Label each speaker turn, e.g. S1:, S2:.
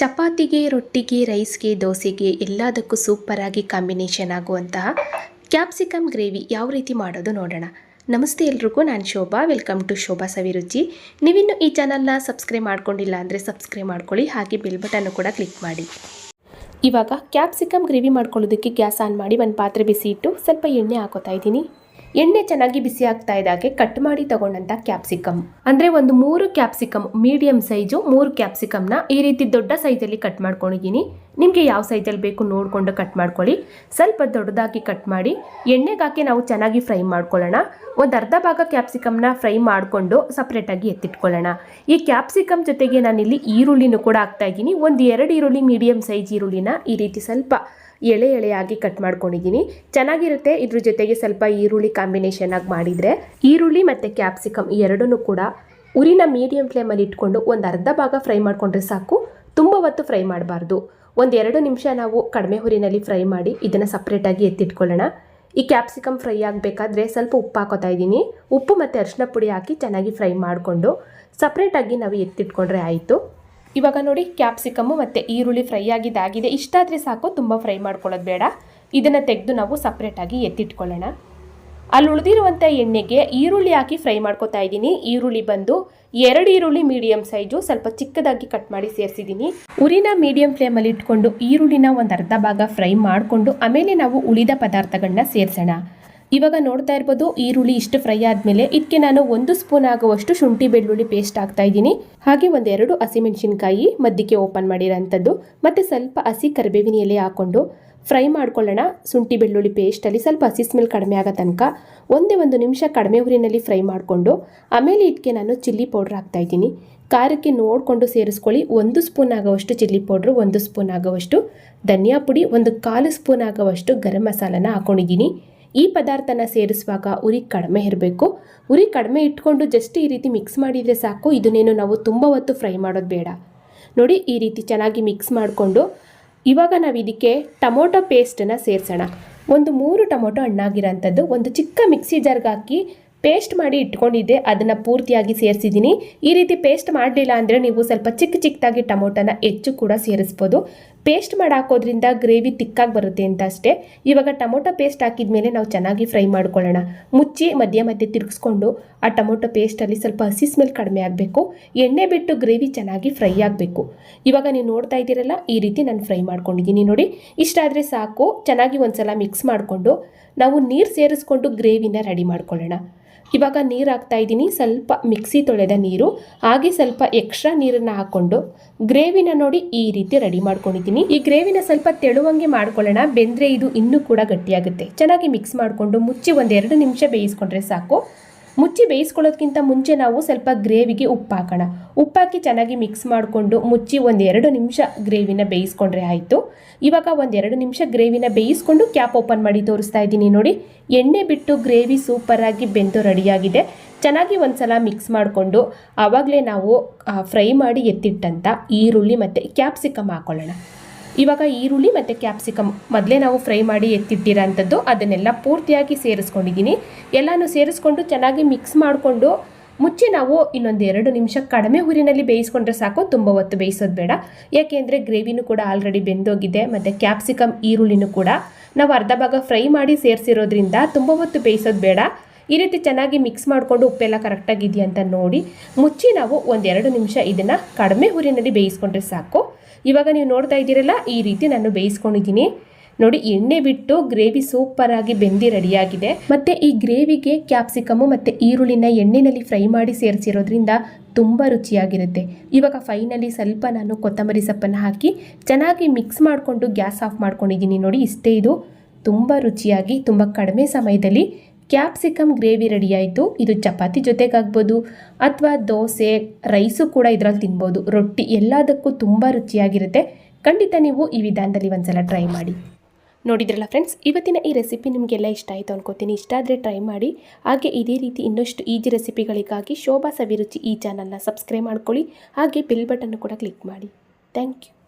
S1: ಚಪಾತಿಗೆ, ರೊಟ್ಟಿಗೆ, ರೈಸ್ಗೆ, ದೋಸೆಗೆ ಎಲ್ಲದಕ್ಕೂ ಸೂಪರಾಗಿ ಕಾಂಬಿನೇಷನ್ ಆಗುವಂತಹ ಕ್ಯಾಪ್ಸಿಕಮ್ ಗ್ರೇವಿ ಯಾವ ರೀತಿ ಮಾಡೋದು ನೋಡೋಣ. ನಮಸ್ತೆ ಎಲ್ರಿಗೂ, ನಾನು ಶೋಭಾ ವೆಲ್ಕಮ್ ಟು ಶೋಭಾ ಸವಿರುಚಿ. ನೀವಿನ್ನು ಈ ಚಾನಲ್ನ ಸಬ್ಸ್ಕ್ರೈಬ್ ಮಾಡ್ಕೊಂಡಿಲ್ಲ ಅಂದರೆ ಸಬ್ಸ್ಕ್ರೈಬ್ ಮಾಡ್ಕೊಳ್ಳಿ, ಹಾಗೆ ಬೆಲ್ ಬಟನ್ನು ಕೂಡ ಕ್ಲಿಕ್ ಮಾಡಿ. ಇವಾಗ ಕ್ಯಾಪ್ಸಿಕಮ್ ಗ್ರೇವಿ ಮಾಡ್ಕೊಳ್ಳೋದಕ್ಕೆ ಗ್ಯಾಸ್ ಆನ್ ಮಾಡಿ, ಒಂದು ಪಾತ್ರೆ ಬಿಸಿ ಇಟ್ಟು ಸ್ವಲ್ಪ ಎಣ್ಣೆ ಹಾಕೋತಾ ಇದ್ದೀನಿ. ಎಣ್ಣೆ ಚೆನ್ನಾಗಿ ಬಿಸಿ ಆಗ್ತಾ ಇದ್ದಾಗೆ ಕಟ್ ಮಾಡಿ ತಗೊಂಡಂತ ಕ್ಯಾಪ್ಸಿಕಮ್ ಅಂದ್ರೆ ಒಂದು ಮೂರು ಕ್ಯಾಪ್ಸಿಕಮ್ ಮೀಡಿಯಂ ಸೈಜು ಮೂರು ಕ್ಯಾಪ್ಸಿಕಮ್ನ ಈ ರೀತಿ ದೊಡ್ಡ ಸೈಜಲ್ಲಿ ಕಟ್ ಮಾಡ್ಕೊಂಡಿದ್ದೀನಿ. ನಿಮಗೆ ಯಾವ ಸೈಜಲ್ಲಿ ಬೇಕು ನೋಡಿಕೊಂಡು ಕಟ್ ಮಾಡ್ಕೊಳ್ಳಿ. ಸ್ವಲ್ಪ ದೊಡ್ಡದಾಗಿ ಕಟ್ ಮಾಡಿ ಎಣ್ಣೆಗಾಕಿ ನಾವು ಚೆನ್ನಾಗಿ ಫ್ರೈ ಮಾಡ್ಕೊಳ್ಳೋಣ. ಒಂದು ಅರ್ಧ ಭಾಗ ಕ್ಯಾಪ್ಸಿಕಮ್ನ ಫ್ರೈ ಮಾಡಿಕೊಂಡು ಸಪ್ರೇಟಾಗಿ ಎತ್ತಿಟ್ಕೊಳ್ಳೋಣ. ಈ ಕ್ಯಾಪ್ಸಿಕಮ್ ಜೊತೆಗೆ ನಾನಿಲ್ಲಿ ಈರುಳ್ಳಿನೂ ಕೂಡ ಹಾಕ್ತಾ ಇದ್ದೀನಿ. ಒಂದು ಎರಡು ಈರುಳ್ಳಿ ಮೀಡಿಯಂ ಸೈಜ್ ಈರುಳ್ಳಿನ ಈ ರೀತಿ ಸ್ವಲ್ಪ ಎಳೆ ಎಳೆಯಾಗಿ ಕಟ್ ಮಾಡ್ಕೊಂಡಿದ್ದೀನಿ. ಚೆನ್ನಾಗಿರುತ್ತೆ. ಇದ್ರ ಜೊತೆಗೆ ಸ್ವಲ್ಪ ಈರುಳ್ಳಿ ಕಾಂಬಿನೇಷನ್ ಆಗಿ ಮಾಡಿದರೆ ಈರುಳ್ಳಿ ಮತ್ತು ಕ್ಯಾಪ್ಸಿಕಮ್ ಎರಡನ್ನೂ ಕೂಡ ಉರಿನ ಮೀಡಿಯಂ ಫ್ಲೇಮಲ್ಲಿ ಇಟ್ಕೊಂಡು ಒಂದು ಅರ್ಧ ಭಾಗ ಫ್ರೈ ಮಾಡಿಕೊಂಡ್ರೆ ಸಾಕು. ತುಂಬ ಹೊತ್ತು ಫ್ರೈ ಮಾಡಬಾರ್ದು. ಒಂದು ಎರಡು ನಿಮಿಷ ನಾವು ಕಡಿಮೆ ಹುರಿನಲ್ಲಿ ಫ್ರೈ ಮಾಡಿ ಇದನ್ನು ಸಪ್ರೇಟಾಗಿ ಎತ್ತಿಟ್ಕೊಳ್ಳೋಣ. ಈ ಕ್ಯಾಪ್ಸಿಕಮ್ ಫ್ರೈ ಆಗಬೇಕಾದ್ರೆ ಸ್ವಲ್ಪ ಉಪ್ಪು ಹಾಕೋತಾ ಇದ್ದೀನಿ. ಉಪ್ಪು ಮತ್ತು ಅರಿಶಿನ ಪುಡಿ ಹಾಕಿ ಚೆನ್ನಾಗಿ ಫ್ರೈ ಮಾಡಿಕೊಂಡು ಸಪ್ರೇಟಾಗಿ ನಾವು ಎತ್ತಿಟ್ಕೊಂಡ್ರೆ ಆಯಿತು. ಇವಾಗ ನೋಡಿ ಕ್ಯಾಪ್ಸಿಕಮ್ಮು ಮತ್ತು ಈರುಳ್ಳಿ ಫ್ರೈ ಆಗಿದ್ದಾಗಿದೆ. ಇಷ್ಟಾದರೆ ಸಾಕು, ತುಂಬ ಫ್ರೈ ಮಾಡ್ಕೊಳ್ಳೋದು ಬೇಡ. ಇದನ್ನು ತೆಗೆದು ನಾವು ಸಪ್ರೇಟಾಗಿ ಎತ್ತಿಟ್ಕೊಳ್ಳೋಣ. ಅಲ್ಲಿ ಉಳಿದಿರುವಂಥ ಎಣ್ಣೆಗೆ ಈರುಳ್ಳಿ ಹಾಕಿ ಫ್ರೈ ಮಾಡ್ಕೊತಾ ಇದ್ದೀನಿ. ಈರುಳ್ಳಿ ಬಂದು ಎರಡು ಈರುಳ್ಳಿ ಮೀಡಿಯಂ ಸೈಜು ಸ್ವಲ್ಪ ಚಿಕ್ಕದಾಗಿ ಕಟ್ ಮಾಡಿ ಸೇರಿಸಿದ್ದೀನಿ. ಉರಿನ ಮೀಡಿಯಂ ಫ್ಲೇಮಲ್ಲಿ ಇಟ್ಕೊಂಡು ಈರುಳ್ಳಿನ ಒಂದು ಅರ್ಧ ಭಾಗ ಫ್ರೈ ಮಾಡಿಕೊಂಡು ಆಮೇಲೆ ನಾವು ಉಳಿದ ಪದಾರ್ಥಗಳನ್ನ ಸೇರಿಸೋಣ. ಇವಾಗ ನೋಡ್ತಾ ಇರ್ಬೋದು ಈರುಳ್ಳಿ ಇಷ್ಟು ಫ್ರೈ ಆದಮೇಲೆ ಇದಕ್ಕೆ ನಾನು ಒಂದು ಸ್ಪೂನ್ ಆಗುವಷ್ಟು ಶುಂಠಿ ಬೆಳ್ಳುಳ್ಳಿ ಪೇಸ್ಟ್ ಹಾಕ್ತಾ ಇದ್ದೀನಿ. ಹಾಗೆ ಒಂದೆರಡು ಹಸಿಮೆಣಸಿನ್ಕಾಯಿ ಮಧ್ಯಕ್ಕೆ ಓಪನ್ ಮಾಡಿರೋಂಥದ್ದು. ಮತ್ತು ಸ್ವಲ್ಪ ಹಸಿ ಕರಿಬೇವಿನ ಎಲೆ ಹಾಕ್ಕೊಂಡು ಫ್ರೈ ಮಾಡ್ಕೊಳ್ಳೋಣ. ಶುಂಠಿ ಬೆಳ್ಳುಳ್ಳಿ ಪೇಸ್ಟಲ್ಲಿ ಸ್ವಲ್ಪ ಹಸಿ ಸ್ಮೆಲ್ ಕಡಿಮೆ ಆಗೋ ತನಕ ಒಂದೇ ಒಂದು ನಿಮಿಷ ಕಡಿಮೆ ಹುರಿನಲ್ಲಿ ಫ್ರೈ ಮಾಡಿಕೊಂಡು ಆಮೇಲೆ ಇದಕ್ಕೆ ನಾನು ಚಿಲ್ಲಿ ಪೌಡ್ರ್ ಹಾಕ್ತಾಯಿದ್ದೀನಿ ಖಾರಕ್ಕೆ ನೋಡಿಕೊಂಡು ಸೇರಿಸ್ಕೊಳ್ಳಿ. ಒಂದು ಸ್ಪೂನ್ ಆಗೋವಷ್ಟು ಚಿಲ್ಲಿ ಪೌಡ್ರು ಒಂದು ಸ್ಪೂನ್ ಆಗೋವಷ್ಟು ಧನಿಯಾ ಪುಡಿ, ಒಂದು ಕಾಲು ಸ್ಪೂನ್ ಆಗೋವಷ್ಟು ಗರಂ ಮಸಾಲನ ಹಾಕ್ಕೊಂಡಿದ್ದೀನಿ ಈ ಪದಾರ್ಥನ ಸೇರಿಸುವಾಗ ಉರಿ ಕಡಿಮೆ ಇರಬೇಕು. ಉರಿ ಕಡಿಮೆ ಇಟ್ಕೊಂಡು ಜಸ್ಟ್ ಈ ರೀತಿ ಮಿಕ್ಸ್ ಮಾಡಿದರೆ ಸಾಕು. ಇದನ್ನೇನು ನಾವು ತುಂಬ ಹೊತ್ತು ಫ್ರೈ ಮಾಡೋದು ಬೇಡ. ನೋಡಿ, ಈ ರೀತಿ ಚೆನ್ನಾಗಿ ಮಿಕ್ಸ್ ಮಾಡಿಕೊಂಡು ಇವಾಗ ನಾವು ಇದಕ್ಕೆ ಟೊಮೊಟೊ ಪೇಸ್ಟನ್ನು ಸೇರಿಸೋಣ. ಒಂದು ಮೂರು ಟೊಮೊಟೊ ಹಣ್ಣಾಗಿರೋಂಥದ್ದು, ಒಂದು ಚಿಕ್ಕ ಮಿಕ್ಸಿ ಜಾರ್ಗೆ ಹಾಕಿ ಪೇಸ್ಟ್ ಮಾಡಿ ಇಟ್ಕೊಂಡಿದ್ದೆ, ಅದನ್ನು ಪೂರ್ತಿಯಾಗಿ ಸೇರಿಸಿದ್ದೀನಿ. ಈ ರೀತಿ ಪೇಸ್ಟ್ ಮಾಡಲಿಲ್ಲ ಅಂದರೆ ನೀವು ಸ್ವಲ್ಪ ಚಿಕ್ಕ ಚಿಕ್ಕದಾಗಿ ಟೊಮೊಟೊನ ಹೆಚ್ಚು ಕೂಡ ಸೇರಿಸ್ಬೋದು. ಪೇಸ್ಟ್ ಮಾಡಿ ಹಾಕೋದ್ರಿಂದ ಗ್ರೇವಿ ತಿಕ್ಕಾಗಿ ಬರುತ್ತೆ ಅಂತ ಅಷ್ಟೇ. ಇವಾಗ ಟೊಮೊಟೊ ಪೇಸ್ಟ್ ಹಾಕಿದ ಮೇಲೆ ನಾವು ಚೆನ್ನಾಗಿ ಫ್ರೈ ಮಾಡ್ಕೊಳ್ಳೋಣ. ಮುಚ್ಚಿ ಮಧ್ಯ ಮಧ್ಯೆ ತಿರುಗಿಸ್ಕೊಂಡು ಆ ಟೊಮೊಟೊ ಪೇಸ್ಟಲ್ಲಿ ಸ್ವಲ್ಪ ಹಸಿ ಸ್ಮೆಲ್ ಕಡಿಮೆ ಆಗಬೇಕು. ಎಣ್ಣೆ ಬಿಟ್ಟು ಗ್ರೇವಿ ಚೆನ್ನಾಗಿ ಫ್ರೈ ಆಗಬೇಕು. ಇವಾಗ ನೀವು ನೋಡ್ತಾ ಇದ್ದೀರಲ್ಲ, ಈ ರೀತಿ ನಾನು ಫ್ರೈ ಮಾಡ್ಕೊಂಡಿದ್ದೀನಿ ನೋಡಿ. ಇಷ್ಟಾದರೆ ಸಾಕು, ಚೆನ್ನಾಗಿ ಒಂದ್ಸಲ ಮಿಕ್ಸ್ ಮಾಡಿಕೊಂಡು ನಾವು ನೀರು ಸೇರಿಸ್ಕೊಂಡು ಗ್ರೇವಿನ ರೆಡಿ ಮಾಡ್ಕೊಳ್ಳೋಣ. ಇವಾಗ ನೀರು ಹಾಕ್ತಾ ಇದ್ದೀನಿ, ಸ್ವಲ್ಪ ಮಿಕ್ಸಿ ತೊಳೆದ ನೀರು, ಹಾಗೆ ಸ್ವಲ್ಪ ಎಕ್ಸ್ಟ್ರಾ ನೀರನ್ನು ಹಾಕ್ಕೊಂಡು ಗ್ರೇವಿನ ನೋಡಿ ಈ ರೀತಿ ರೆಡಿ ಮಾಡ್ಕೊಂಡಿದ್ದೀನಿ. ಈ ಗ್ರೇವಿನ ಸ್ವಲ್ಪ ತೆಳುವಂಗೆ ಮಾಡ್ಕೊಳ್ಳೋಣ. ಬೆಂದ್ರೆ ಇದು ಇನ್ನೂ ಕೂಡ ಗಟ್ಟಿಯಾಗುತ್ತೆ. ಚೆನ್ನಾಗಿ ಮಿಕ್ಸ್ ಮಾಡಿಕೊಂಡು ಮುಚ್ಚಿ ಒಂದೆರಡು ನಿಮಿಷ ಬೇಯಿಸ್ಕೊಂಡ್ರೆ ಸಾಕು. ಮುಚ್ಚಿ ಬೇಯಿಸ್ಕೊಳ್ಳೋದಕ್ಕಿಂತ ಮುಂಚೆ ನಾವು ಸ್ವಲ್ಪ ಗ್ರೇವಿಗೆ ಉಪ್ಪು ಹಾಕೋಣ ಉಪ್ಪಾಕಿ ಚೆನ್ನಾಗಿ ಮಿಕ್ಸ್ ಮಾಡಿಕೊಂಡು ಮುಚ್ಚಿ ಒಂದೆರಡು ನಿಮಿಷ ಗ್ರೇವಿನ ಬೇಯಿಸ್ಕೊಂಡ್ರೆ ಆಯಿತು. ಇವಾಗ ಒಂದೆರಡು ನಿಮಿಷ ಗ್ರೇವಿನ ಬೇಯಿಸ್ಕೊಂಡು ಕ್ಯಾಪ್ ಓಪನ್ ಮಾಡಿ ತೋರಿಸ್ತಾ ಇದ್ದೀನಿ ನೋಡಿ. ಎಣ್ಣೆ ಬಿಟ್ಟು ಗ್ರೇವಿ ಸೂಪರಾಗಿ ಬೆಂದು ರೆಡಿಯಾಗಿದೆ. ಚೆನ್ನಾಗಿ ಒಂದ್ಸಲ ಮಿಕ್ಸ್ ಮಾಡಿಕೊಂಡು ಆವಾಗಲೇ ನಾವು ಫ್ರೈ ಮಾಡಿ ಎತ್ತಿಟ್ಟಂಥ ಈರುಳ್ಳಿ ಮತ್ತು ಕ್ಯಾಪ್ಸಿಕಮ್ ಹಾಕ್ಕೊಳ್ಳೋಣ ಇವಾಗ ಈರುಳ್ಳಿ ಮತ್ತು ಕ್ಯಾಪ್ಸಿಕಮ್ ಮೊದಲೇ ನಾವು ಫ್ರೈ ಮಾಡಿ ಎತ್ತಿಟ್ಟಿರೋಂಥದ್ದು, ಅದನ್ನೆಲ್ಲ ಪೂರ್ತಿಯಾಗಿ ಸೇರಿಸ್ಕೊಂಡಿದ್ದೀನಿ. ಎಲ್ಲನೂ ಸೇರಿಸ್ಕೊಂಡು ಚೆನ್ನಾಗಿ ಮಿಕ್ಸ್ ಮಾಡಿಕೊಂಡು ಮುಚ್ಚಿ ನಾವು ಇನ್ನೊಂದು ಎರಡು ನಿಮಿಷ ಕಡಿಮೆ ಹುರಿನಲ್ಲಿ ಬೇಯಿಸ್ಕೊಂಡ್ರೆ ಸಾಕು, ತುಂಬ ಹೊತ್ತು ಬೇಯಿಸೋದು ಬೇಡ. ಯಾಕೆಂದರೆ ಗ್ರೇವಿನೂ ಕೂಡ ಆಲ್ರೆಡಿ ಬೆಂದೋಗಿದೆ, ಮತ್ತು ಕ್ಯಾಪ್ಸಿಕಮ್ ಈರುಳ್ಳಿನೂ ಕೂಡ. ನಾವು ಅರ್ಧ ಭಾಗ ಫ್ರೈ ಮಾಡಿ ಸೇರಿಸಿರೋದ್ರಿಂದ ತುಂಬ ಹೊತ್ತು ಬೇಯಿಸೋದು ಬೇಡ. ಈ ರೀತಿ ಚೆನ್ನಾಗಿ ಮಿಕ್ಸ್ ಮಾಡಿಕೊಂಡು ಉಪ್ಪೆಲ್ಲ ಕರೆಕ್ಟಾಗಿದೆಯಾ ಅಂತ ನೋಡಿ ಮುಚ್ಚಿ ನಾವು ಒಂದೆರಡು ನಿಮಿಷ ಇದನ್ನು ಕಡಿಮೆ ಹುರಿನಲ್ಲಿ ಬೇಯಿಸ್ಕೊಂಡ್ರೆ ಸಾಕು. ಇವಾಗ ನೀವು ನೋಡ್ತಾ ಇದ್ದೀರಲ್ಲ, ಈ ರೀತಿ ನಾನು ಬೇಯಿಸ್ಕೊಂಡಿದ್ದೀನಿ. ನೋಡಿ, ಎಣ್ಣೆ ಬಿಟ್ಟು ಗ್ರೇವಿ ಸೂಪರಾಗಿ ಬೆಂದಿ ರೆಡಿಯಾಗಿದೆ. ಮತ್ತೆ ಈ ಗ್ರೇವಿಗೆ ಕ್ಯಾಪ್ಸಿಕಮು ಮತ್ತೆ ಈರುಳ್ಳಿನ ಎಣ್ಣೆಯಲ್ಲಿ ಫ್ರೈ ಮಾಡಿ ಸೇರಿಸಿರೋದ್ರಿಂದ ತುಂಬ ರುಚಿಯಾಗಿರುತ್ತೆ. ಇವಾಗ ಫೈನಲಿ ಸ್ವಲ್ಪ ನಾನು ಕೊತ್ತಂಬರಿ ಸೊಪ್ಪನ್ನು ಹಾಕಿ ಚೆನ್ನಾಗಿ ಮಿಕ್ಸ್ ಮಾಡಿಕೊಂಡು ಗ್ಯಾಸ್ ಆಫ್ ಮಾಡ್ಕೊಂಡಿದ್ದೀನಿ. ನೋಡಿ, ಇಷ್ಟೇ ಇದು. ತುಂಬ ರುಚಿಯಾಗಿ, ತುಂಬ ಕಡಿಮೆ ಸಮಯದಲ್ಲಿ ಕ್ಯಾಪ್ಸಿಕಮ್ ಗ್ರೇವಿ ರೆಡಿ ಆಯಿತು. ಇದು ಚಪಾತಿ ಜೊತೆಗಾಗ್ಬೋದು ಅಥವಾ ದೋಸೆ, ರೈಸು ಕೂಡ ಇದರಲ್ಲಿ ತಿನ್ಬೋದು. ರೊಟ್ಟಿ ಎಲ್ಲದಕ್ಕೂ ತುಂಬ ರುಚಿಯಾಗಿರುತ್ತೆ. ಖಂಡಿತ ನೀವು ಈ ವಿಧಾನದಲ್ಲಿ ಒಂದ್ಸಲ ಟ್ರೈ ಮಾಡಿ. ನೋಡಿದ್ರಲ್ಲ ಫ್ರೆಂಡ್ಸ್ ಇವತ್ತಿನ ಈ ರೆಸಿಪಿ ನಿಮಗೆಲ್ಲ ಇಷ್ಟ ಆಯಿತು ಅನ್ಕೋತೀನಿ. ಇಷ್ಟ ಆದರೆ ಟ್ರೈ ಮಾಡಿ. ಹಾಗೆ ಇದೇ ರೀತಿ ಇನ್ನಷ್ಟು ಈಜಿ ರೆಸಿಪಿಗಳಿಗಾಗಿ ಶೋಭಾ ಸವಿರುಚಿ ಈ ಚಾನಲ್ನ ಸಬ್ಸ್ಕ್ರೈಬ್ ಮಾಡ್ಕೊಳ್ಳಿ. ಹಾಗೆ ಬಿಲ್ ಬಟನ್ನು ಕೂಡ ಕ್ಲಿಕ್ ಮಾಡಿ. Thank you